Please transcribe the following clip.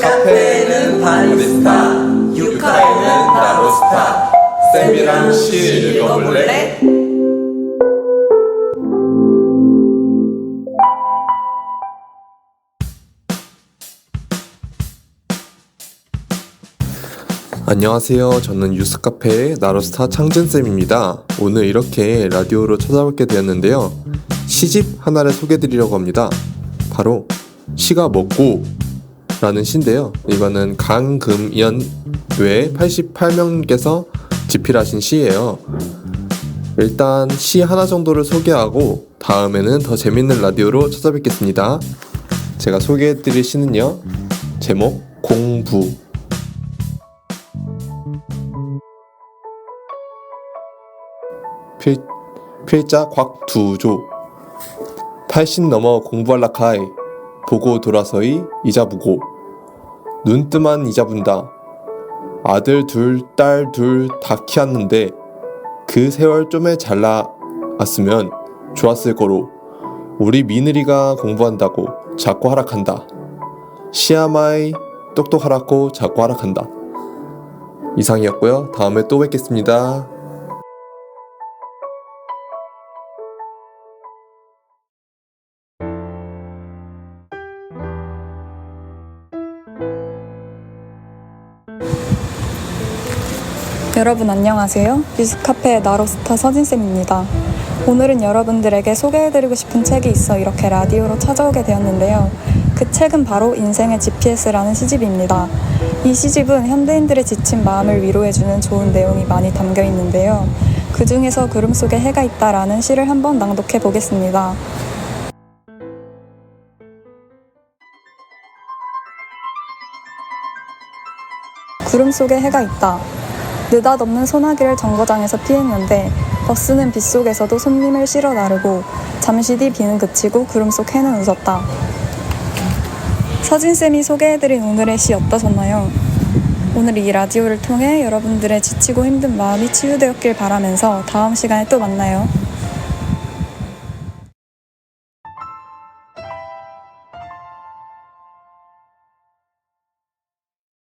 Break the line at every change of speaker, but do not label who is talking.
카페에는 바리스타, 유카에는 나로스타. 쌤이랑 시 읽어볼래?
안녕하세요. 저는 유스카페의 나로스타 창진쌤입니다. 오늘 이렇게 라디오로 찾아뵙게 되었는데요. 시집 하나를 소개해드리려고 합니다. 바로 시가 먹고 라는 시인데요. 이거는 강금연 외 88명께서 집필하신 시예요. 일단 시 하나 정도를 소개하고 다음에는 더 재밌는 라디오로 찾아뵙겠습니다. 제가 소개해드릴 시는요. 제목 공부 필, 필자 곽두조 80 넘어 공부할라 카이 보고 돌아서이 이자부고 눈뜨만 이자분다. 아들 둘 딸 둘 다 키웠는데 그 세월 좀에 잘나왔으면 좋았을 거로 우리 미느리가 공부한다고 자꾸 하락한다. 시아마이 똑똑하라고 자꾸 하락한다. 이상이었고요. 다음에 또 뵙겠습니다
여러분 안녕하세요. 뉴스카페의 나로스타 서진쌤입니다. 오늘은 여러분들에게 소개해드리고 싶은 책이 있어 이렇게 라디오로 찾아오게 되었는데요. 그 책은 바로 인생의 GPS라는 시집입니다. 이 시집은 현대인들의 지친 마음을 위로해주는 좋은 내용이 많이 담겨 있는데요. 그 중에서 구름 속에 해가 있다라는 시를 한번 낭독해 보겠습니다. 구름 속에 해가 있다. 느닷없는 소나기를 정거장에서 피했는데 버스는 빗속에서도 손님을 실어 나르고 잠시 뒤 비는 그치고 구름 속 해는 웃었다. 서진쌤이 소개해드린 오늘의 시 어떠셨나요? 오늘 이 라디오를 통해 여러분들의 지치고 힘든 마음이 치유되었길 바라면서 다음 시간에 또 만나요.